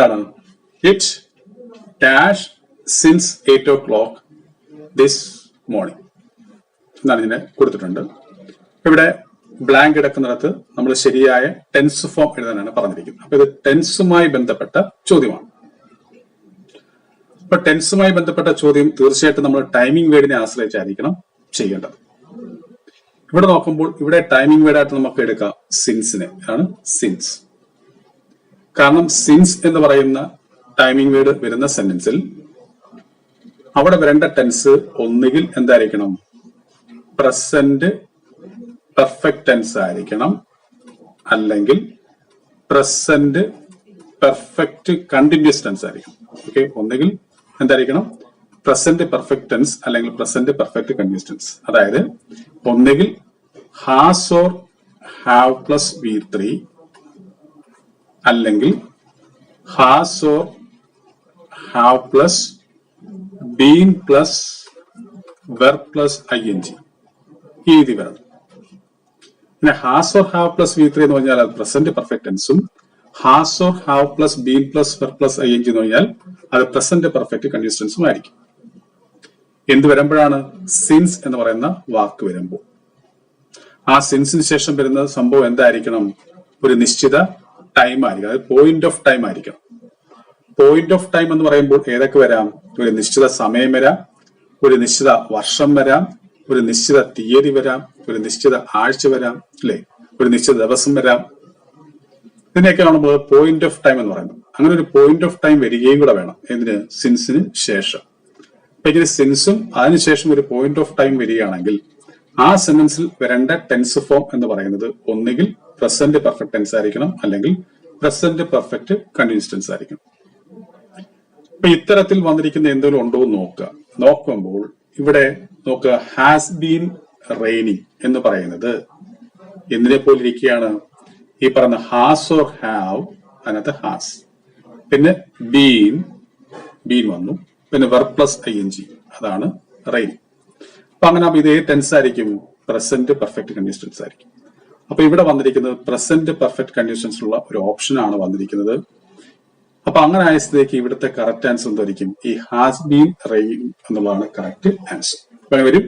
എന്താണ്? It dash since eight o'clock this morning എന്നാണ് ഇതിനെ കൊടുത്തിട്ടുണ്ട്? ഇവിടെ ബ്ലാങ്ക് കിടക്കുന്നിടത്ത് നമ്മൾ ശരിയായ ടെൻസ് ഫോം എഴുതാനാണ് പറഞ്ഞിരിക്കുന്നത്. അപ്പൊ ഇത് ടെൻസുമായി ബന്ധപ്പെട്ട ചോദ്യമാണ്. അപ്പൊ ടെൻസുമായി ബന്ധപ്പെട്ട ചോദ്യം തീർച്ചയായിട്ടും നമ്മൾ ടൈമിംഗ് വേർഡിനെ ആശ്രയിച്ചായിരിക്കണം ചെയ്യേണ്ടത്. ഇവിടെ നോക്കുമ്പോൾ ഇവിടെ ടൈമിംഗ് വേർഡായിട്ട് നമുക്ക് എടുക്കാം സിൻസിനെ ആണ് സിൻസ് കാരണം സിൻസ് എന്ന് പറയുന്ന ടൈമിംഗ് വേർഡ് വരുന്ന സെന്റൻസിൽ അവിടെ വരേണ്ട ടെൻസ് ഒന്നുകിൽ എന്തായിരിക്കണം? പ്രസന്റ് പെർഫെക്റ്റ് ടെൻസ് ആയിരിക്കണം. അല്ലെങ്കിൽ പ്രസന്റ് പെർഫെക്റ്റ് കണ്ടിന്യൂസ് ടെൻസ് ആയിരിക്കണം. ഓക്കെ ഒന്നുകിൽ എന്തായിരിക്കണം? പ്രസന്റ് പെർഫെക്റ്റ് ടെൻസ് അല്ലെങ്കിൽ പ്രസന്റ് പെർഫെക്റ്റ് കണ്ടിന്യൂസ് ടെൻസ് അതായത് ഒന്നുകിൽ has or have plus V three അല്ലെങ്കിൽ has or have plus been plus verb plus I N G ഈ രീതി വരണം. പിന്നെ has or have plus V three എന്ന് പറഞ്ഞാൽ അത് present perfect ടെൻസും has or have plus been plus verb plus I N G എന്ന് പറഞ്ഞാൽ അത് പ്രസന്റ് പെർഫെക്റ്റ് കണ്ടിന്യൂസ് ടെൻസും ആയിരിക്കും. എന്ത് വരുമ്പോഴാണ്? സിൻസ് എന്ന് പറയുന്ന വാക്ക് വരുമ്പോൾ. ആ സിൻസിന് ശേഷം വരുന്ന സംഭവം എന്തായിരിക്കണം? ഒരു നിശ്ചിത ടൈം ആയിരിക്കും. അതായത് പോയിന്റ് ഓഫ് ടൈം ആയിരിക്കണം പോയിന്റ് ഓഫ് ടൈം എന്ന് പറയുമ്പോൾ ഏതൊക്കെ വരാം? ഒരു നിശ്ചിത സമയം വരാം ഒരു നിശ്ചിത വർഷം വരാം ഒരു നിശ്ചിത തീയതി വരാം ഒരു നിശ്ചിത ആഴ്ച വരാം അല്ലെ? ഒരു നിശ്ചിത ദിവസം വരാം. ഇതിനെയൊക്കെ നമ്മൾ പോയിന്റ് ഓഫ് ടൈം എന്ന് പറയുന്നത് അങ്ങനെ ഒരു പോയിന്റ് ഓഫ് ടൈം വരികയും കൂടെ വേണം. എന്തിന്? സിൻസിന് ശേഷം. ഇങ്ങനെ സിൻസും അതിനുശേഷം ഒരു പോയിന്റ് ഓഫ് ടൈം വരികയാണെങ്കിൽ ആ സെന്റൻസിൽ വരേണ്ട ടെൻസ് ഫോം എന്ന് പറയുന്നത് ഒന്നുകിൽ പ്രസന്റ് പെർഫെക്റ്റ് ടെൻസ് ആയിരിക്കണം അല്ലെങ്കിൽ പ്രസന്റ് പെർഫെക്റ്റ് കണ്ടിന്യൂസ് ടെൻസ് ആയിരിക്കണം. അപ്പൊ ഇത്തരത്തിൽ വന്നിരിക്കുന്ന എന്തെങ്കിലും ഉണ്ടോ എന്ന് നോക്കുക. നോക്കുമ്പോൾ ഇവിടെ നോക്കുക ഹാസ് ബീൻ റെയിനിങ് എന്ന് പറയുന്നത് എന്തിനെ പോലെ ഇരിക്കുകയാണ്? ഈ പറയുന്ന ഹാസ് ഓർ ഹാവ് അതിനകത്ത് ഹാസ് പിന്നെ ബീൻ ബീൻ വന്നു. പിന്നെ verb plus I N G അതാണ് റെയിൻ അപ്പൊ അങ്ങനെ ഇത് ടെൻസ് ആയിരിക്കും. പ്രസന്റ് പെർഫെക്റ്റ് കണ്ടീസ് ടെൻസ് ആയിരിക്കും. അപ്പൊ ഇവിടെ വന്നിരിക്കുന്നത് പ്രസന്റ് പെർഫെക്റ്റ് കണ്ടീഷൻസ് ഉള്ള ഒരു ഓപ്ഷൻ ആണ് വന്നിരിക്കുന്നത്. അപ്പൊ അങ്ങനെ ആയ ഇവിടുത്തെ കറക്റ്റ് ആൻസർ എന്തായിരിക്കും ഈ ഹാസ് ബീൻ റെയിൻ എന്നുള്ളതാണ് കറക്റ്റ് ആൻസർ വരും.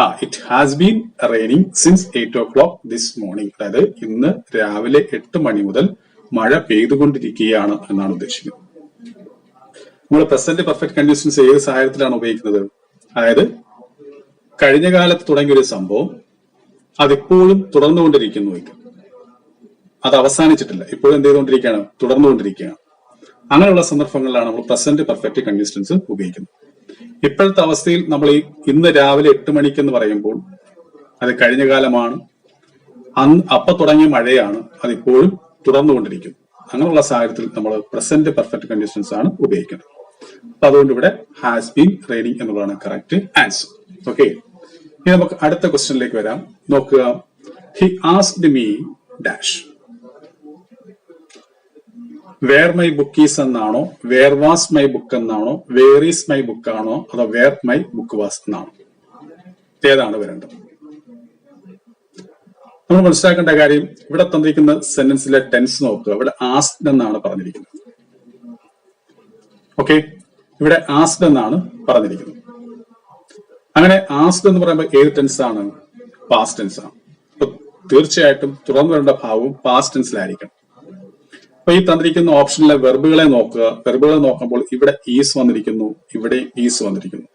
ആ it has been raining since eight o'clock this morning അതായത് ഇന്ന് രാവിലെ എട്ട് മണി മുതൽ മഴ പെയ്തുകൊണ്ടിരിക്കുകയാണ് എന്നാണ് ഉദ്ദേശിക്കുന്നത്. നമ്മൾ പ്രസന്റ് പെർഫെക്റ്റ് കണ്ടീഷൻസ് ഏത് സാഹചര്യത്തിലാണ് ഉപയോഗിക്കുന്നത്? അതായത് കഴിഞ്ഞ കാലത്ത് തുടങ്ങിയ ഒരു സംഭവം അതിപ്പോഴും തുടർന്നുകൊണ്ടിരിക്കുന്നു അത് അവസാനിച്ചിട്ടില്ല. ഇപ്പോഴും എന്ത് ചെയ്തുകൊണ്ടിരിക്കുകയാണ്? തുടർന്നുകൊണ്ടിരിക്കുകയാണ്. അങ്ങനെയുള്ള സന്ദർഭങ്ങളിലാണ് നമ്മൾ പ്രസന്റ് പെർഫെക്റ്റ് കണ്ടീഷൻസ് ഉപയോഗിക്കുന്നത്. ഇപ്പോഴത്തെ അവസ്ഥയിൽ നമ്മൾ ഈ ഇന്ന് രാവിലെ എട്ട് മണിക്ക് എന്ന് പറയുമ്പോൾ അത് കഴിഞ്ഞ കാലമാണ്. അന്ന് അപ്പൊ തുടങ്ങിയ മഴയാണ്. അതിപ്പോഴും തുടർന്നുകൊണ്ടിരിക്കുന്നു. അങ്ങനെയുള്ള സാഹചര്യത്തിൽ നമ്മൾ പ്രസന്റ് പെർഫെക്റ്റ് കണ്ടീഷൻസ് ആണ് ഉപയോഗിക്കുന്നത്. അപ്പൊ അതുകൊണ്ട് ഇവിടെ ഹാസ് ബീൻ റെയിനിങ് എന്നുള്ളതാണ് കറക്റ്റ് ആൻസർ ഓക്കെ ഇനി നമുക്ക് അടുത്ത ക്വസ്റ്റ്യനിലേക്ക് വരാം. നോക്കുക. He asked me dash where my book is എന്നാണോ? വേർ വാസ് മൈ ബുക്ക് എന്നാണോ? വേർ ഈസ് മൈ ബുക്ക് ആണോ? അതോ വേർ മൈ ബുക്ക് വാസ് എന്നാണോ? ഏതാണ് വരേണ്ടത്. നമ്മൾ മനസ്സിലാക്കേണ്ട കാര്യം ഇവിടെ തന്നിരിക്കുന്ന സെന്റൻസിലെ ടെൻസ് നോക്കുക. ഇവിടെ ആസ്ഡ് എന്നാണ് പറഞ്ഞിരിക്കുന്നത്. ഓക്കെ ഇവിടെ ആസ്ഡ് എന്നാണ് പറഞ്ഞിരിക്കുന്നത്. അങ്ങനെ ആസ്റ്റ് എന്ന് പറയുമ്പോൾ ഏത് ടെൻസ് ആണ്? പാസ്റ്റ് ടെൻസ് ആണ്. അപ്പൊ തീർച്ചയായിട്ടും തുറന്നു വരേണ്ട ഭാവവും പാസ്റ്റ് ടെൻസിലായിരിക്കണം അപ്പൊ ഈ തന്നിരിക്കുന്ന ഓപ്ഷനിലെ വെർബുകളെ നോക്കുക. വെർബുകളെ നോക്കുമ്പോൾ ഇവിടെ ഈസ് വന്നിരിക്കുന്നു ഇവിടെ ഈസ് വന്നിരിക്കുന്നു.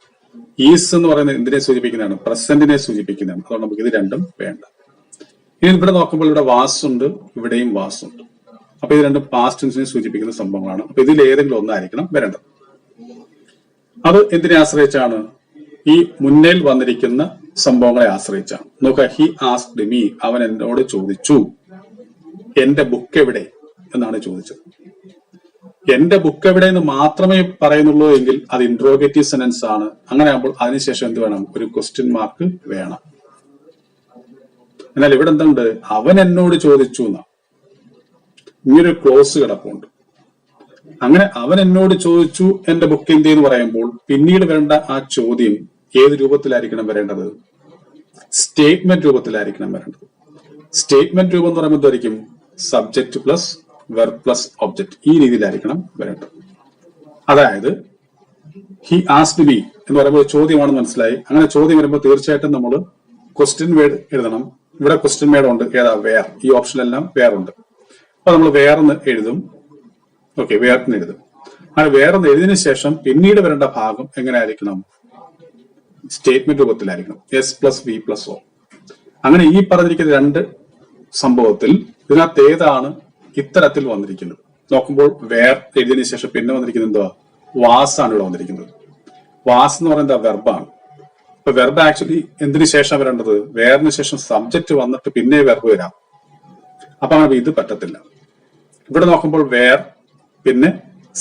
ഈസ് എന്ന് പറയുന്നത് എന്തിനെ സൂചിപ്പിക്കുന്നതാണ്? പ്രസന്റിനെ സൂചിപ്പിക്കുന്നതാണ്. അതുകൊണ്ട് നമുക്ക് ഇത് രണ്ടും വേണ്ട. ഇനി ഇവിടെ നോക്കുമ്പോൾ ഇവിടെ വാസുണ്ട് ഇവിടെയും വാസുണ്ട് അപ്പൊ ഇത് രണ്ടും പാസ്റ്റ് ടെൻസിനെ സൂചിപ്പിക്കുന്ന സംഭവങ്ങളാണ്. അപ്പൊ ഇതിൽ ഏതെങ്കിലും ഒന്നായിരിക്കണം വരേണ്ടത്. അത് എന്തിനെ ആശ്രയിച്ചാണ്? ഈ മുന്നേൽ വന്നിരിക്കുന്ന സംഭവങ്ങളെ ആശ്രയിച്ചാണ്. നോക്ക ഹി ആസ്ക്ഡ് മീ അവൻ എന്നോട് ചോദിച്ചു എന്റെ ബുക്ക് എവിടെ? എന്നാണ് ചോദിച്ചത്. എന്റെ ബുക്ക് എവിടെ എന്ന് മാത്രമേ പറയുന്നുള്ളൂ എങ്കിൽ അത് ഇൻട്രോഗേറ്റീവ് സെനൻസ് ആണ്. അങ്ങനെ ആകുമ്പോൾ അതിനുശേഷം എന്ത് വേണം? ഒരു ക്വസ്റ്റ്യൻ മാർക്ക് വേണം. എന്നാൽ ഇവിടെ എന്തുണ്ട്? അവൻ എന്നോട് ചോദിച്ചു എന്നാ. ഇങ്ങനൊരു ക്ലോസ് കിടപ്പുണ്ട്. അങ്ങനെ അവൻ എന്നോട് ചോദിച്ചു എന്റെ ബുക്ക് എന്ത് എന്ന് പറയുമ്പോൾ പിന്നീട് വേണ്ട ആ ചോദ്യം ഏത് രൂപത്തിലായിരിക്കണം വരേണ്ടത്? സ്റ്റേറ്റ്മെന്റ് രൂപത്തിലായിരിക്കണം വരേണ്ടത്. സ്റ്റേറ്റ്മെന്റ് രൂപം എന്ന് പറയുമ്പോൾ എന്തായിരിക്കും? Subject plus verb plus object ഈ രീതിയിലായിരിക്കണം വരേണ്ടത്. അതായത് ഹി ആസ്ഡ് ബി എന്ന് പറയുമ്പോൾ ചോദ്യമാണെന്ന് മനസ്സിലായി. അങ്ങനെ ചോദ്യം വരുമ്പോൾ തീർച്ചയായിട്ടും നമ്മൾ ക്വസ്റ്റ്യൻ വേർഡ് എഴുതണം. ഇവിടെ ക്വസ്റ്റ്യൻ വേർഡ് ഉണ്ട്. ഏതാ? വേർ ഈ ഓപ്ഷനെല്ലാം ഉണ്ട്. അപ്പൊ നമ്മൾ വേറെന്ന് എഴുതും. ഓക്കെ വേർന്ന് എഴുതും. അങ്ങനെ വേറെന്ന് എഴുതിയതിനു ശേഷം പിന്നീട് വരേണ്ട ഭാഗം എങ്ങനെ ആയിരിക്കണം statement രൂപത്തിലായിരിക്കണം. S plus V plus O അങ്ങനെ ഈ പറഞ്ഞിരിക്കുന്ന രണ്ട് സംഭവത്തിൽ ഇതിനകത്ത് ഏതാണ് ഇത്തരത്തിൽ വന്നിരിക്കുന്നത്? നോക്കുമ്പോൾ വേർ എഴുതിയതിനു ശേഷം പിന്നെ വന്നിരിക്കുന്നത് എന്തുവാ? വാസ് ആണ് ഇവിടെ വന്നിരിക്കുന്നത്. വാസ് എന്ന് പറയുന്നത് വെർബാണ് ഇപ്പൊ വെർബ് ആക്ച്വലി എന്തിനു ശേഷം വരേണ്ടത്? വേറിന് ശേഷം സബ്ജക്ട് വന്നിട്ട് പിന്നെ വെർബ് വരാം. അപ്പൊ അങ്ങനെ ഇത് പറ്റത്തില്ല. ഇവിടെ നോക്കുമ്പോൾ വേർ പിന്നെ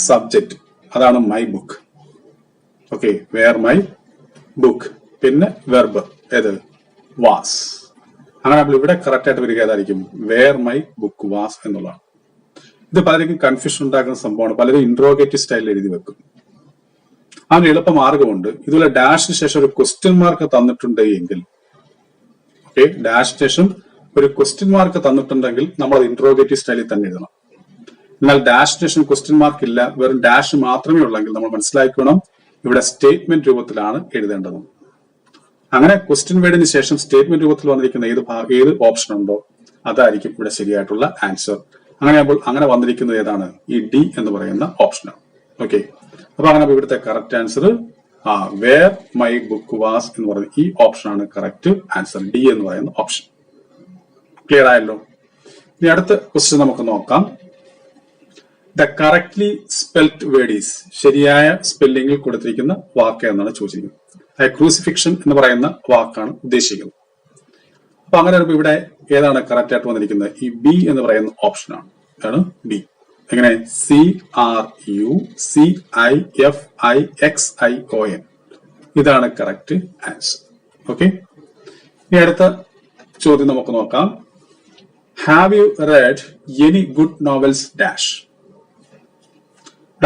സബ്ജക്ട് അതാണ് my book okay where my book പിന്നെ വെർബ് ഏത്? വാസ് അങ്ങനെ നമ്മൾ ഇവിടെ കറക്റ്റ് ആയിട്ട് വരിക ഏതായിരിക്കും? വേർ മൈ ബുക്ക് വാസ് എന്നുള്ളതാണ്. ഇത് പലർക്കും കൺഫ്യൂഷൻ ഉണ്ടാക്കുന്ന സംഭവമാണ്. പലരും ഇൻട്രോഗേറ്റീവ് സ്റ്റൈലിൽ എഴുതി വെക്കും. അതിന് എളുപ്പ മാർഗമുണ്ട്. ഇതുപോലെ ഡാഷിന് ശേഷം ഒരു ക്വസ്റ്റ്യൻ മാർക്ക് തന്നിട്ടുണ്ട് എങ്കിൽ ഓക്കെ ഡാഷിന് ശേഷം ഒരു ക്വസ്റ്റ്യൻ മാർക്ക് തന്നിട്ടുണ്ടെങ്കിൽ നമ്മൾ അത് ഇൻട്രോഗേറ്റീവ് സ്റ്റൈലിൽ തന്നെ എഴുതണം. എന്നാൽ ഡാഷിന് ശേഷം ക്വസ്റ്റ്യൻ മാർക്ക് ഇല്ല. വെറും ഡാഷ് മാത്രമേ ഉള്ളെങ്കിൽ നമ്മൾ മനസ്സിലാക്കണം ഇവിടെ സ്റ്റേറ്റ്മെന്റ് രൂപത്തിലാണ് എഴുതേണ്ടത്. അങ്ങനെ ക്വസ്റ്റ്യൻ വേർഡിന് ശേഷം സ്റ്റേറ്റ്മെന്റ് രൂപത്തിൽ വന്നിരിക്കുന്ന ഏത് ഏത് ഓപ്ഷൻ ഉണ്ടോ അതായിരിക്കും ഇവിടെ ശരിയായിട്ടുള്ള ആൻസർ. അങ്ങനെയാകുമ്പോൾ അങ്ങനെ വന്നിരിക്കുന്നത് ഏതാണ്? ഈ ഡി എന്ന് പറയുന്ന ഓപ്ഷൻ ഓക്കെ അപ്പൊ അങ്ങനെ ഇവിടുത്തെ കറക്റ്റ് ആൻസർ ആ വേർ മൈ ബുക്ക് വാസ് എന്ന് പറയുന്ന ഈ ഓപ്ഷൻ ആണ് കറക്റ്റ് ആൻസർ ഡി എന്ന് പറയുന്ന ഓപ്ഷൻ. ക്ലിയർ ആയല്ലോ? ഇനി അടുത്ത ക്വസ്റ്റ്യൻ നമുക്ക് നോക്കാം. The correctly spelt word is ശരിയായ സ്പെല്ലിംഗിൽ കൊടുത്തിരിക്കുന്ന വാക്ക് എന്നാണ് ചോദിച്ചിരിക്കുന്നത്. ക്രൂസിഫിക്ഷൻ എന്ന് പറയുന്ന വാക്കാണ് ഉദ്ദേശിക്കുന്നത്. അപ്പൊ അങ്ങനെ വരുമ്പോൾ ഇവിടെ ഏതാണ് കറക്റ്റ് ആയിട്ട് വന്നിരിക്കുന്നത്? ഈ ബി എന്ന് പറയുന്ന ഓപ്ഷനാണ് ആണ്. ബി എങ്ങനെ? C R U C I F I X I O N ഇതാണ് കറക്റ്റ് ആൻസർ ഓക്കെ ഇനി അടുത്ത ചോദ്യം നമുക്ക് നോക്കാം. Have you read any good novels dash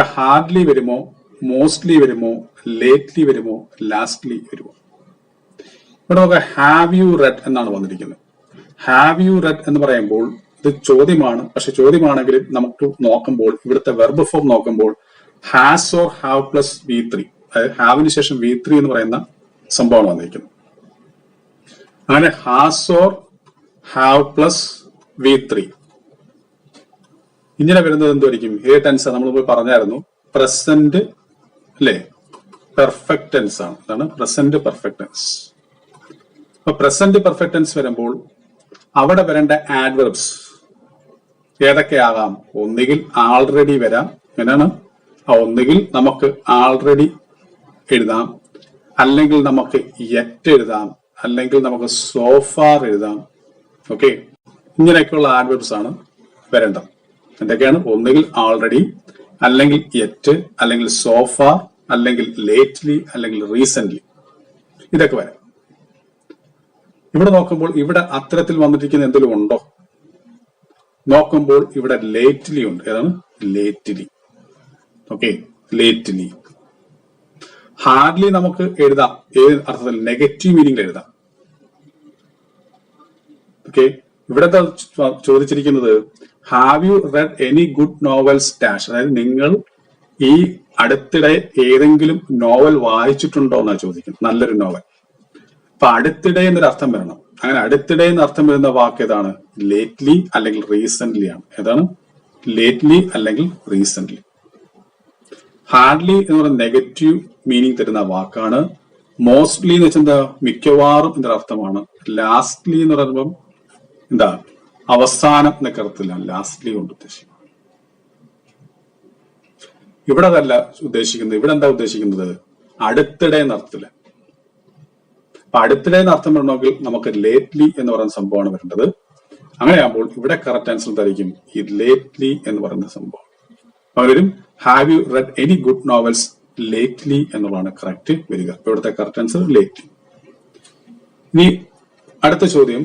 hardly വരുമോ മോസ്റ്റ്ലി വരുമോ ലേറ്റ്ലി വരുമോ ലാസ്റ്റ്ലി വരുമോ? ഇവിടെ നമുക്ക് ഹാവ് യു റെഡ് എന്നാണ് വന്നിരിക്കുന്നത്. ഹാവ് യു റെഡ് എന്ന് പറയുമ്പോൾ ഇത് ചോദ്യമാണ്. പക്ഷെ ചോദ്യമാണെങ്കിലും നമുക്ക് നോക്കുമ്പോൾ ഇവിടുത്തെ വെർബ് ഫോം നോക്കുമ്പോൾ has or have plus V three അതായത് ഹാവിന് ശേഷം വി ത്രീ എന്ന് പറയുന്ന സംഭവമാണ് വന്നിരിക്കുന്നത്. അങ്ങനെ has or have plus V three ഇങ്ങനെ വരുന്നത് എന്തായിരിക്കും ഏ ടെൻസ് നമ്മൾ പോയി പറഞ്ഞായിരുന്നു. പ്രസന്റ് അല്ലേ പെർഫെക്റ്റ് ടെൻസ് ആണ്. അതാണ് പ്രസന്റ് പെർഫെക്റ്റ് ടെൻസ് അപ്പൊ പ്രസന്റ് പെർഫെക്റ്റ് ടെൻസ് വരുമ്പോൾ അവിടെ വരേണ്ട ആഡ്വർബ്സ് ഏതൊക്കെയാകാം? ഒന്നുകിൽ ആൾറെഡി വരാം. എന്നാണ് ഒന്നുകിൽ നമുക്ക് ആൾറെഡി എഴുതാം. അല്ലെങ്കിൽ നമുക്ക് യെറ്റ് എഴുതാം. അല്ലെങ്കിൽ നമുക്ക് സോഫാർ എഴുതാം. ഓക്കെ ഇങ്ങനെയൊക്കെയുള്ള ആഡ്വർബ്സ് ആണ് വരേണ്ടത്. എന്തൊക്കെയാണ്? ഒന്നുകിൽ ആൾറെഡി അല്ലെങ്കിൽ യെറ്റ് അല്ലെങ്കിൽ സോഫ അല്ലെങ്കിൽ ലേറ്റ്ലി അല്ലെങ്കിൽ റീസെന്റ് ഇതൊക്കെ വരാം. ഇവിടെ നോക്കുമ്പോൾ ഇവിടെ അത്തരത്തിൽ വന്നിരിക്കുന്ന എന്തെങ്കിലും ഉണ്ടോ? നോക്കുമ്പോൾ ഇവിടെ ലേറ്റ്ലി ഉണ്ട്. ഏതാണ്? ലേറ്റ്ലി ഓക്കെ ലേറ്റ്ലി ഹാർഡ്ലി നമുക്ക് എഴുതാം. ഏത് അർത്ഥത്തിൽ? നെഗറ്റീവ് മീനിങ്ങിൽ എഴുതാം. ഓക്കെ ഇവിടെ ചോദിച്ചിരിക്കുന്നത് have you read any good novels dash അതായത് നിങ്ങൾ ഈ അടുത്തിടെ ഏതെങ്കിലും നോവൽ വായിച്ചിട്ടുണ്ടോ എന്നാണ് ചോദിക്കുന്നത്. നല്ലൊരു നോവൽ. അപ്പൊ അടുത്തിടെ എന്നൊരു അർത്ഥം വരണം. അങ്ങനെ അടുത്തിടെ എന്ന് അർത്ഥം വരുന്ന വാക്ക് ഏതാണ്? ലേറ്റ്ലി അല്ലെങ്കിൽ റീസെന്റ്ലി ആണ്. ഏതാണ്? ലേറ്റ്ലി അല്ലെങ്കിൽ റീസെന്റ്ലി ഹാർഡ്ലി എന്ന് പറയുന്ന നെഗറ്റീവ് മീനിങ് തരുന്ന വാക്കാണ്. മോസ്റ്റ്ലി എന്ന് വെച്ചാൽ എന്താ? മിക്കവാറും എന്നൊരു അർത്ഥമാണ് ലാസ്റ്റ്ലി എന്ന് പറയുമ്പം എന്താ? അവസാനം എന്ന അർത്ഥത്തിലാണ് ലാസ്റ്റ്ലി കൊണ്ട് ഉദ്ദേശിക്കുന്നത്. ഇവിടെ അതല്ല ഉദ്ദേശിക്കുന്നത്. ഇവിടെ എന്താ ഉദ്ദേശിക്കുന്നത്? അടുത്തിടെ എന്ന അർത്ഥത്തിൽ അപ്പൊ അടുത്തിടെ അർത്ഥം വരണമെങ്കിൽ നമുക്ക് ലേറ്റ്ലി എന്ന് പറയുന്ന സംഭവമാണ് വരേണ്ടത്. അങ്ങനെയാകുമ്പോൾ ഇവിടെ കറക്റ്റ് ആൻസർ എന്തായിരിക്കും? ഈ ലേറ്റ്ലി എന്ന് പറയുന്ന സംഭവം. പകരം have you read any good novels lately എന്നുള്ളതാണ് കറക്റ്റ് വരിക. ഇവിടുത്തെ കറക്റ്റ് ആൻസർ ലേറ്റ്ലി ഇനി അടുത്ത ചോദ്യം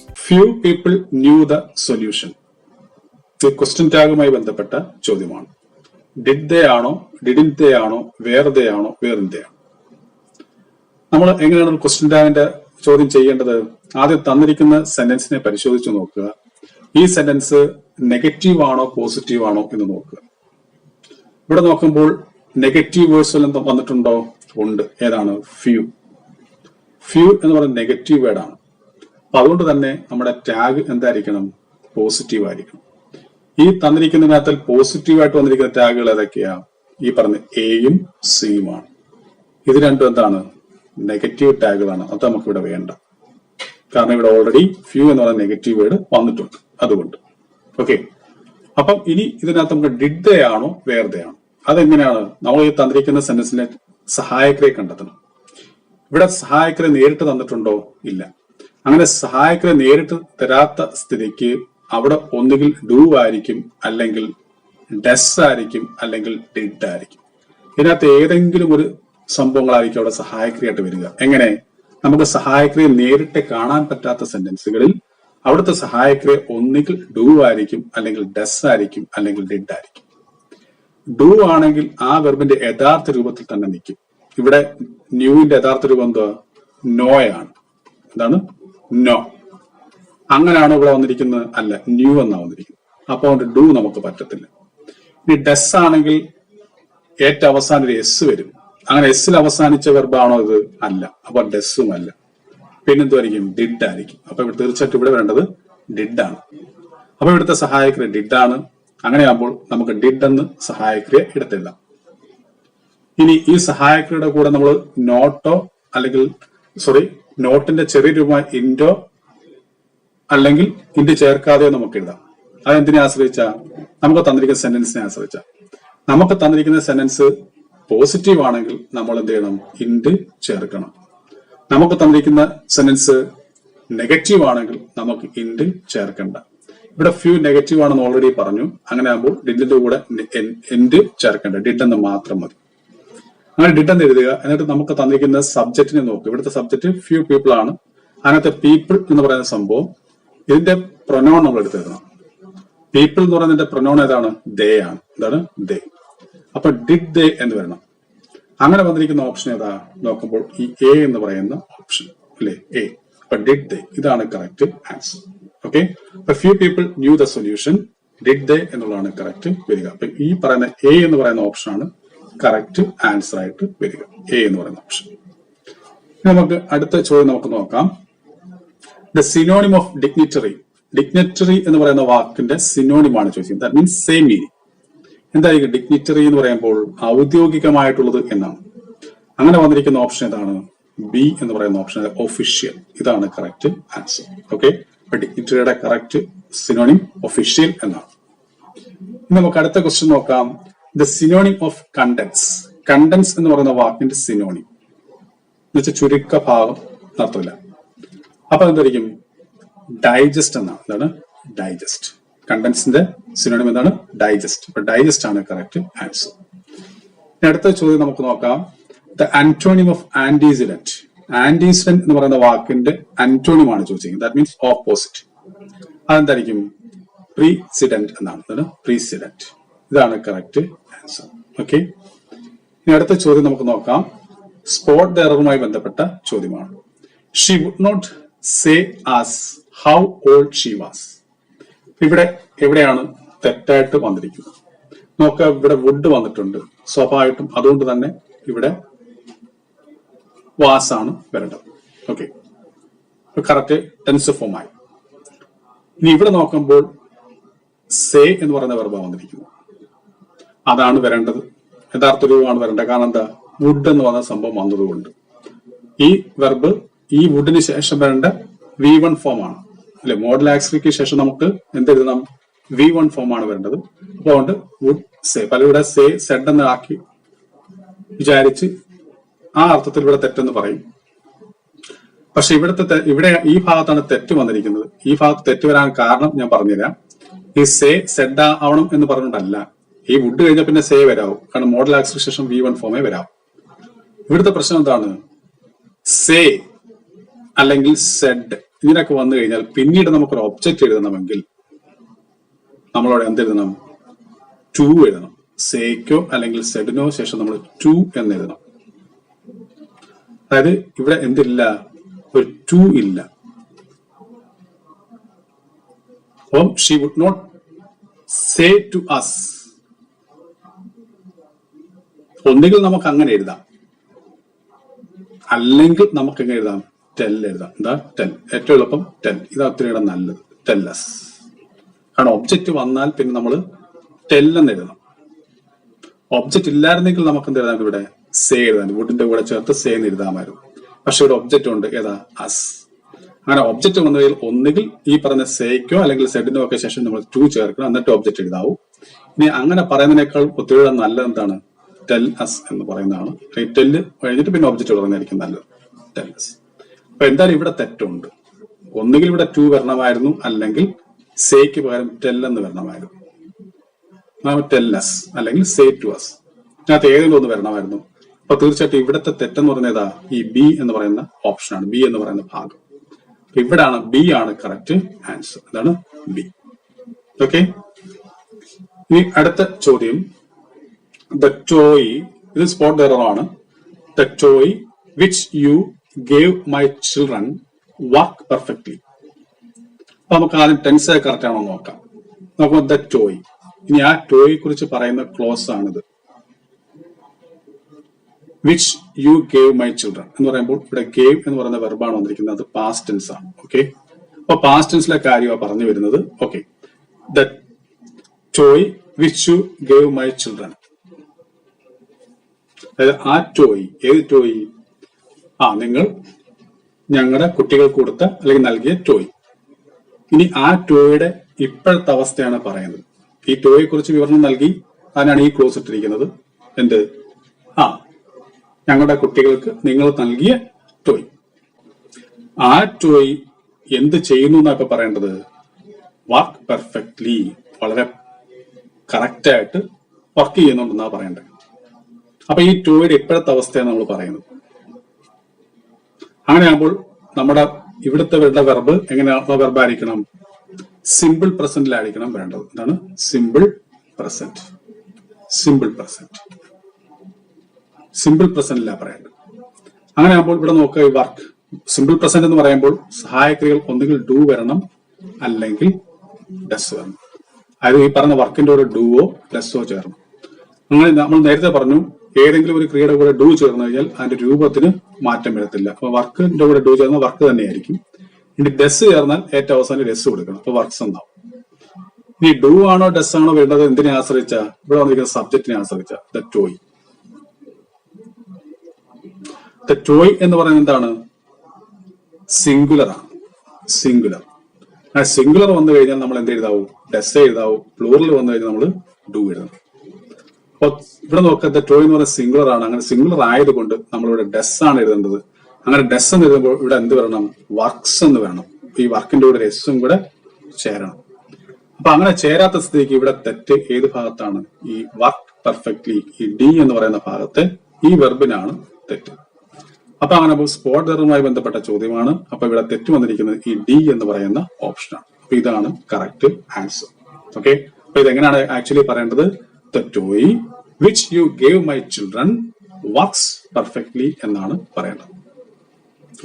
Few people knew the solution ഇത് ക്വസ്റ്റ്യൻ ടാഗുമായി ബന്ധപ്പെട്ട ചോദ്യമാണ്. ഡിഡ് ദേ ആണോ ഡിഡിൻ ദേ ആണോ വേർ ദേ ആണോ വേറിൻ ദേ ആണോ? നമ്മൾ എങ്ങനെയാണ് ക്വസ്റ്റ്യൻ ടാഗിന്റെ ചോദ്യം ചെയ്യേണ്ടത്? ആദ്യം തന്നിരിക്കുന്ന സെന്റൻസിനെ പരിശോധിച്ച് നോക്കുക. ഈ സെന്റൻസ് നെഗറ്റീവ് ആണോ പോസിറ്റീവ് ആണോ എന്ന് നോക്കുക. ഇവിടെ നോക്കുമ്പോൾ നെഗറ്റീവ് വേർഡ്സ് വല്ലതും വന്നിട്ടുണ്ടോ? ഉണ്ട്. ഏതാണ്? ഫ്യൂ ഫ്യൂ എന്ന് പറയുന്നത് നെഗറ്റീവ് വേർഡാണ് അപ്പൊ അതുകൊണ്ട് തന്നെ നമ്മുടെ ടാഗ് എന്തായിരിക്കണം? പോസിറ്റീവ് ആയിരിക്കണം. ഈ തന്നിരിക്കുന്നതിനകത്തിൽ പോസിറ്റീവ് ആയിട്ട് വന്നിരിക്കുന്ന ടാഗുകൾ ഏതൊക്കെയാ? ഈ പറഞ്ഞ എയും സിയുമാണ് ഇത് രണ്ടും എന്താണ്? നെഗറ്റീവ് ടാഗുകളാണ് അത് നമുക്ക് ഇവിടെ വേണ്ട. കാരണം ഇവിടെ ഓൾറെഡി ഫ്യൂ എന്ന് പറയുന്ന നെഗറ്റീവ് വേർഡ് വന്നിട്ടുണ്ട്. അതുകൊണ്ട്. ഓക്കെ അപ്പം ഇനി ഇതിനകത്ത് നമുക്ക് ആണോ വേർ ദേ ആണോ? അതെങ്ങനെയാണ്? നമ്മൾ ഈ തന്നിരിക്കുന്ന സെന്റൻസിനെ സഹായകരെ കണ്ടെത്തണം. ഇവിടെ സഹായകരെ നേരിട്ട് തന്നിട്ടുണ്ടോ? ഇല്ല. അങ്ങനെ സഹായകരെ നേരിട്ട് തരാത്ത സ്ഥിതിക്ക് അവിടെ ഒന്നുകിൽ ഡൂ ആയിരിക്കും അല്ലെങ്കിൽ ഡെസ് ആയിരിക്കും അല്ലെങ്കിൽ ഡിഡ് ആയിരിക്കും. ഇതിനകത്ത് ഏതെങ്കിലും ഒരു സംഭവങ്ങളായിരിക്കും അവിടെ സഹായക്രിയായിട്ട് വരിക. എങ്ങനെ? നമുക്ക് സഹായക്രിയ നേരിട്ട് കാണാൻ പറ്റാത്ത സെന്റൻസുകളിൽ അവിടുത്തെ സഹായക്രിയ ഒന്നുകിൽ ഡൂ ആയിരിക്കും അല്ലെങ്കിൽ ഡെസ് ആയിരിക്കും അല്ലെങ്കിൽ ഡിഡ് ആയിരിക്കും. ഡൂ ആണെങ്കിൽ ആ വെർബിന്റെ യഥാർത്ഥ രൂപത്തിൽ തന്നെ നിൽക്കും. ഇവിടെ ന്യൂവിന്റെ യഥാർത്ഥ രൂപം എന്തോ നോയാണ് എന്താണ്? നോ അങ്ങനെയാണ് ഇവിടെ വന്നിരിക്കുന്നത്? അല്ല ന്യൂ എന്നാ വന്നിരിക്കുന്നത്. അപ്പൊ അതുകൊണ്ട് ഡു നമുക്ക് പറ്റത്തില്ല. ഇനി ഡെസ് ആണെങ്കിൽ ഏറ്റവും അവസാനം ഒരു എസ് വരും. അങ്ങനെ എസ്സിൽ അവസാനിച്ച വെർബാണോ ഇത്? അല്ല. അപ്പൊ ഡെസ്സും അല്ല. പിന്നെന്തുമായിരിക്കും ഡിഡ് ആയിരിക്കും. അപ്പൊ ഇവിടെ തീർച്ചയായിട്ടും ഇവിടെ വേണ്ടത് ഡിഡ് ആണ്. അപ്പൊ ഇവിടുത്തെ സഹായക്രിയ ഡിഡ് ആണ്. അങ്ങനെയാകുമ്പോൾ നമുക്ക് ഡിഡ് എന്ന് സഹായക്രിയ എടുത്തെഴുതാം ഇനി ഈ സഹായക്രിയയുടെ കൂടെ നമ്മൾ നോട്ടോ അല്ലെങ്കിൽ സോറി നോട്ടിന്റെ ചെറിയ രൂപ ഇൻഡോ അല്ലെങ്കിൽ ഇൻഡ് ചേർക്കാതെയോ നമുക്ക് എഴുതാം. അതെന്തിനെ ആശ്രയിച്ച? നമുക്ക് തന്നിരിക്കുന്ന സെന്റൻസിനെ ആശ്രയിച്ച. നമുക്ക് തന്നിരിക്കുന്ന സെന്റൻസ് പോസിറ്റീവ് ആണെങ്കിൽ നമ്മൾ എന്ത് ചെയ്യണം? ഇൻഡ് ചേർക്കണം. നമുക്ക് തന്നിരിക്കുന്ന സെന്റൻസ് നെഗറ്റീവ് ആണെങ്കിൽ നമുക്ക് ഇൻഡ് ചേർക്കണ്ട. ഇവിടെ ഫ്യൂ നെഗറ്റീവ് ആണെന്ന് ഓൾറെഡി പറഞ്ഞു. അങ്ങനെ ആകുമ്പോൾ ഡിഡിന്റെ കൂടെ എൻഡ് ചേർക്കണ്ട. ഡിഡ് എന്ന് മാത്രം മതി. അങ്ങനെ ഡിഡ് എഴുതുക. എന്നിട്ട് നമുക്ക് തന്നിരിക്കുന്ന സബ്ജക്റ്റിനെ നോക്കുക ഇവിടുത്തെ സബ്ജക്റ്റ് ഫ്യൂ പീപ്പിൾ ആണ്. അതിനകത്ത് പീപ്പിൾ എന്ന് പറയുന്ന സംഭവം. ഇതിന്റെ പ്രൊനോൺ നമ്മൾ എടുത്തിരുന്നു പീപ്പിൾ എന്ന് പറയുന്നതിന്റെ പ്രൊനോൺ ഏതാണ്? ദേ ആണ്. എന്താണ് ദേ അപ്പൊ ഡിഡ് ദേ എന്ന് വരണം. അങ്ങനെ വന്നിരിക്കുന്ന ഓപ്ഷൻ ഏതാ? നോക്കുമ്പോൾ ഈ എ എന്ന് പറയുന്ന ഓപ്ഷൻ അല്ലെ? എ അപ്പൊ ഡിഡ് ദേ ഇതാണ് കറക്റ്റ് ആൻസർ ഓക്കെ അപ്പൊ few people knew the solution did they എന്നുള്ളതാണ് കറക്റ്റ് വരിക. അപ്പൊ ഈ പറയുന്ന എ എന്ന് പറയുന്ന ഓപ്ഷൻ ആണ് കറക്റ്റ് ആൻസർ ആയിട്ട് വരിക. എ എന്ന് പറയുന്ന ഓപ്ഷൻ നമുക്ക് അടുത്ത ചോദ്യം നമുക്ക് നോക്കാം. The synonym of dignitary dignitary എന്ന് പറയുന്ന വാക്കിന്റെ സിനോണിം ആണ് ചോദിക്കുന്നത് ദാറ്റ് മീൻസ് സെയിം മീനിങ് എന്തായിരിക്കും ഡിഗ്നിറ്ററി എന്ന് പറയുമ്പോൾ ഔദ്യോഗികമായിട്ടുള്ളത് എന്നാണ്. അങ്ങനെ വന്നിരിക്കുന്ന ഓപ്ഷൻ ഏതാണ്? ബി എന്ന് പറയുന്ന ഓപ്ഷൻ ഒഫീഷ്യൽ ഇതാണ് കറക്റ്റ് ആൻസർ ഓക്കെ ഡിഗ്നിറ്ററിയുടെ കറക്റ്റ് സിനോണിം ഒഫീഷ്യൽ എന്നാണ്. നമുക്ക് അടുത്ത ക്വസ്റ്റ്യൻ നോക്കാം. The synonym of condense condense എന്ന് പറയുന്ന വാക്കിന്റെ സിനോണിം എന്ന് വെച്ചാൽ ചുരുക്ക ഭാഗം നടത്തില്ല അപ്പൊ എന്തായിരിക്കും ഡൈജസ്റ്റ് എന്നാണ്. എന്താണ് ഡൈജസ്റ്റ് കണ്ടൻസിന്റെ സിനോണിം എന്താണ്? ഡൈജസ്റ്റ് അപ്പൊ ഡൈജസ്റ്റ് ആണ് കറക്റ്റ് ആൻസർ അടുത്ത ചോദ്യം നമുക്ക് നോക്കാം. The antonym of antecedent antecedent എന്ന് പറയുന്ന വാക്കിന്റെ ആന്റോണിം ആണ് ചോദിച്ചിരിക്കുന്നത്. ദാറ്റ് മീൻസ് ഓപ്പോസിറ്റ് അതെന്തായിരിക്കും? പ്രീസിഡന്റ് എന്നാണ്. പ്രീസിഡന്റ് ഇതാണ് കറക്റ്റ് ആൻസർ ഓക്കെ ഇനി അടുത്ത ചോദ്യം നമുക്ക് നോക്കാം. സ്പോട്ട് എററുമായി ബന്ധപ്പെട്ട ചോദ്യമാണ്. She would not say as how old she was ഇവിടെ എവിടെയാണ് തെറ്റായിട്ട് വന്നിരിക്കുന്നത്? നോക്ക ഇവിടെ വുഡ് വന്നിട്ടുണ്ട്. സ്വാഭാവികമായിട്ടും അതുകൊണ്ട് തന്നെ ഇവിടെ വാസ് ആണ് വരേണ്ടത്. ഓക്കെ കറക്റ്റ് ടെൻസ് ഫോമായി ഇനി ഇവിടെ നോക്കുമ്പോൾ സേ എന്ന് പറയുന്ന വെറുപ്പാണ് വന്നിരിക്കുന്നത്. അതാണ് വരേണ്ടത്. യഥാർത്ഥ രൂപമാണ് വരേണ്ടത്. കാരണം എന്താ? വുഡ് എന്ന് പറയുന്ന സംഭവം വന്നതുകൊണ്ട്. ഈ വെർബ് ഈ വുഡിന് ശേഷം വരേണ്ട വി വൺ ഫോം ആണ്. അല്ലെ? മോഡൽ ആക്സിലിക്ക് ശേഷം നമുക്ക് എന്തെഴുതണം വി വൺ ഫോം ആണ് വരേണ്ടത്. അപ്പൊ അതുകൊണ്ട് വുഡ് സേ പലരുടെ സേ സെഡ് എന്ന് ആക്കി വിചാരിച്ച് ആ അർത്ഥത്തിൽ ഇവിടെ തെറ്റെന്ന് പറയും. പക്ഷെ ഇവിടുത്തെ ഇവിടെ ഈ ഭാഗത്താണ് തെറ്റ് വന്നിരിക്കുന്നത്. ഈ ഭാഗത്ത് തെറ്റ് വരാൻ കാരണം ഞാൻ പറഞ്ഞുതരാം. ഈ സേ സെഡ് ആവണം എന്ന് പറഞ്ഞിട്ടല്ല ഈ വുഡ് കഴിഞ്ഞാൽ പിന്നെ സേ വരാവും. കാരണം മോഡൽ ആക്സിന് ശേഷം വി വൺ ഫോമേ വരാവും ഇവിടുത്തെ പ്രശ്നം എന്താണ്? സേ അല്ലെങ്കിൽ സെഡ് ഇതിനൊക്കെ വന്നു കഴിഞ്ഞാൽ പിന്നീട് നമുക്കൊരു ഒബ്ജക്റ്റ് എഴുതണമെങ്കിൽ നമ്മളവിടെ എന്തെഴുതണം ടു എഴുതണം. സേക്കോ അല്ലെങ്കിൽ സെഡിനോ ശേഷം നമ്മൾ ടു എന്ന് എഴുതണം. അതായത് ഇവിടെ എന്തില്ല? ഒരു ടു ഇല്ല. അപ്പം she would not say to us ഒന്നുകിൽ നമുക്ക് അങ്ങനെ എഴുതാം. അല്ലെങ്കിൽ നമുക്ക് എങ്ങനെ എഴുതാം. ടെൽ എഴുതാം. എന്താ? ടെൽ. ഏറ്റവും എളുപ്പം ടെൽ. ഇത് അത്രയുടെ നല്ലത്. ടെല്ലസ് കാരണം ഒബ്ജക്റ്റ് വന്നാൽ പിന്നെ നമ്മൾ ടെൽ എന്ന് എഴുതണം. ഒബ്ജക്റ്റ് ഇല്ലായിരുന്നെങ്കിൽ നമുക്ക് എന്ത് എഴുതാം ഇവിടെ? സേ എഴുതാൻ വുഡിന്റെ കൂടെ ചേർത്ത് സേ എന്ന് എഴുതാമായിരുന്നു പക്ഷെ ഇവിടെ ഒബ്ജക്റ്റ് ഉണ്ട്. ഏതാ? അസ് അങ്ങനെ ഒബ്ജക്റ്റ് വന്നു കഴിഞ്ഞാൽ ഒന്നുകിൽ ഈ പറഞ്ഞ സേക്കോ അല്ലെങ്കിൽ സെഡിനോ ഒക്കെ ശേഷം നമ്മൾ ടു ചേർക്കണം. എന്നിട്ട് ഒബ്ജക്റ്റ് എഴുതാവും. ഇനി അങ്ങനെ പറയുന്നതിനേക്കാൾ ഒത്തിരി നല്ലത് എന്താണ്? ടെൽ അസ് എന്ന് പറയുന്നതാണ്. ടെല്ല് കഴിഞ്ഞിട്ട് പിന്നെ ഒബ്ജക്റ്റ് തുടങ്ങിയായിരിക്കും നല്ലത്. ടെൽ അസ് അപ്പൊ എന്തായാലും ഇവിടെ തെറ്റുണ്ട്. ഒന്നുകിൽ ഇവിടെ ടു വരണമായിരുന്നു അല്ലെങ്കിൽ സേക്ക് പകരം ടെൽ എന്ന് വരണമായിരുന്നു. ടെല്ലസ് അല്ലെങ്കിൽ സേ ടു അസ് ഇതിനകത്ത് ഏതെങ്കിലും ഒന്ന് വരണമായിരുന്നു. അപ്പൊ തീർച്ചയായിട്ടും ഇവിടുത്തെ തെറ്റെന്ന് പറയുന്നത് ഈ ബി എന്ന് പറയുന്ന ഓപ്ഷനാണ് ബി എന്ന് പറയുന്ന ഭാഗം. ഇവിടാണ് ബി ആണ് കറക്റ്റ് ആൻസർ അതാണ് ബി ഓക്കെ ഇനി അടുത്ത ചോദ്യം. ടോയ് ഇത് സ്പോട്ട് എറർ ആണ്. The which you gave my children work perfectly അപ്പൊ നമുക്ക് ആദ്യം ടെൻസ് കറക്റ്റ് ആണോ നോക്കാം. നോക്കുമ്പോൾ ദ ടോയ് ഇനി ആ ടോയെ കുറിച്ച് പറയുന്ന ക്ലോസ് ആണിത്. Which you gave my children എന്ന് പറയുമ്പോൾ ഇവിടെ ഗേവ് എന്ന് പറയുന്ന വെർബാണ് വന്നിരിക്കുന്നത്. അത് പാസ്റ്റ് ടെൻസ് ആണ്. ഓക്കെ അപ്പൊ പാസ്റ്റ് ടെൻസിലെ കാര്യമാണ് പറഞ്ഞു വരുന്നത്. Okay the toy which you gave my children അതായത് ആ ടോയ് ഏത് ടോയ് ആ നിങ്ങൾ ഞങ്ങളുടെ കുട്ടികൾ കൊടുത്ത അല്ലെങ്കിൽ നൽകിയ ടോയ് ഇനി ആ ടോയുടെ ഇപ്പോഴത്തെ അവസ്ഥയാണ് പറയുന്നത്. ഈ ടോയെ കുറിച്ച് വിവരണം നൽകി അതിനാണ് ഈ ക്ലോസ് ഇട്ടിരിക്കുന്നത്. എന്ത്? ആ ഞങ്ങളുടെ കുട്ടികൾക്ക് നിങ്ങൾ നൽകിയ ടോയ് ആ ടോയ് എന്ത് ചെയ്യുന്നു എന്നാ ഇപ്പൊ പറയേണ്ടത്? വർക്ക് പെർഫെക്റ്റ്ലി വളരെ കറക്റ്റായിട്ട് വർക്ക് ചെയ്യുന്നുണ്ടെന്നാ പറയേണ്ടത്. അപ്പൊ ഈ ടൂയുടെ ഇപ്പോഴത്തെ അവസ്ഥയാണ് നമ്മൾ പറയുന്നത്. അങ്ങനെയാകുമ്പോൾ നമ്മുടെ ഇവിടുത്തെ വെർബ് എങ്ങനെയാ വെർബ് ആയിരിക്കണം? സിമ്പിൾ പ്രസന്റിലായിരിക്കണം വേണ്ടത്. എന്താണ് simple present simple present simple പ്രസന്റിലാണ് പറയേണ്ടത്. അങ്ങനെ ആകുമ്പോൾ ഇവിടെ നോക്കുക ഈ വർക്ക് സിമ്പിൾ പ്രസന്റ് എന്ന് പറയുമ്പോൾ സഹായക്രിയകൾ ഒന്നുകിൽ ഡു വരണം അല്ലെങ്കിൽ ഡസ് വരണം. അതായത് ഈ പറഞ്ഞ വർക്കിന്റെ കൂടെ ഡുവോ ഡസ്സോ ചേർന്നു. അങ്ങനെ നമ്മൾ നേരത്തെ പറഞ്ഞു ഏതെങ്കിലും ഒരു ക്രിയയുടെ കൂടെ ഡു ചേർന്ന് കഴിഞ്ഞാൽ അതിന്റെ രൂപത്തിന് മാറ്റം വരത്തില്ല. അപ്പൊ വർക്കിന്റെ കൂടെ ഡു ചേർന്ന വർക്ക് തന്നെയായിരിക്കും. ഇനി ഡെസ് ചേർന്നാൽ ഏറ്റവും അവസാനം ഡെസ് കൊടുക്കണം. അപ്പൊ വർക്ക്സ് എന്നാവും ഇനി ഡു ആണോ ഡെസ് ആണോ വേണ്ടത് എന്തിനെ ആശ്രയിച്ച? ഇവിടെ വന്നിരിക്കുന്ന സബ്ജക്റ്റിനെ ആശ്രയിച്ച. The toy. ദ ടോയ് എന്ന് പറയുന്നത് എന്താണ്? സിംഗുലർ. ആണ് സിംഗുലർ സിംഗുലർ വന്നു കഴിഞ്ഞാൽ നമ്മൾ എന്ത് എഴുതാവൂ? ഡെസ് എഴുതാവൂ. പ്ലൂറൽ വന്നു കഴിഞ്ഞാൽ നമ്മൾ ഡു എഴുതണം. ഇവിടെ നോക്കാത്ത ടോയ് എന്ന് പറഞ്ഞ സിംഗുലർ ആണ്. അങ്ങനെ സിംഗുലർ ആയതുകൊണ്ട് നമ്മളിവിടെ ഡെസ് ആണ് എഴുതേണ്ടത്. അങ്ങനെ ഡെസ് എന്ന് എഴുതുമ്പോൾ ഇവിടെ എന്ത് വരണം? വർക്ക്സ് എന്ന് വേണം ഈ വർക്കിന്റെ കൂടെ എസ്സും കൂടെ ചേരണം. അപ്പൊ അങ്ങനെ ചേരാത്ത സ്ഥിതിക്ക് ഇവിടെ തെറ്റ് ഏത് ഭാഗത്താണ്? ഈ വർക്ക് പെർഫെക്റ്റ്ലി ഈ ഡി എന്ന് പറയുന്ന ഭാഗത്ത് ഈ വെർബിനാണ് തെറ്റ്. അപ്പൊ അങ്ങനെ സ്പോട്ട് എററുമായി ബന്ധപ്പെട്ട ചോദ്യമാണ്. അപ്പൊ ഇവിടെ തെറ്റ് വന്നിരിക്കുന്നത് ഈ ഡി എന്ന് പറയുന്ന ഓപ്ഷനാണ് അപ്പൊ ഇതാണ് കറക്റ്റ് ആൻസർ ഓക്കെ അപ്പൊ ഇതെങ്ങനെയാണ് ആക്ച്വലി പറയേണ്ടത്? Toy which you gave my children works perfectly എന്നാണ് പറയേണ്ടത്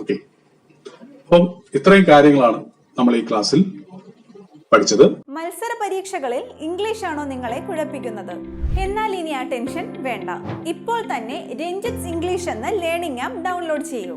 ഓക്കെ അപ്പം ഇത്രയും കാര്യങ്ങളാണ് നമ്മൾ ഈ ക്ലാസ്സിൽ പഠിച്ചത്. മത്സര പരീക്ഷകളിൽ ഇംഗ്ലീഷ് ആണോ നിങ്ങളെ കുഴപ്പിക്കുന്നത്? എന്നാൽ ഇനി ആ ടെൻഷൻ വേണ്ട. ഇപ്പോൾ തന്നെ രഞ്ജിത്സ് ഇംഗ്ലീഷ് എന്ന ലേണിംഗ് ആപ്പ് ഡൗൺലോഡ് ചെയ്യൂ.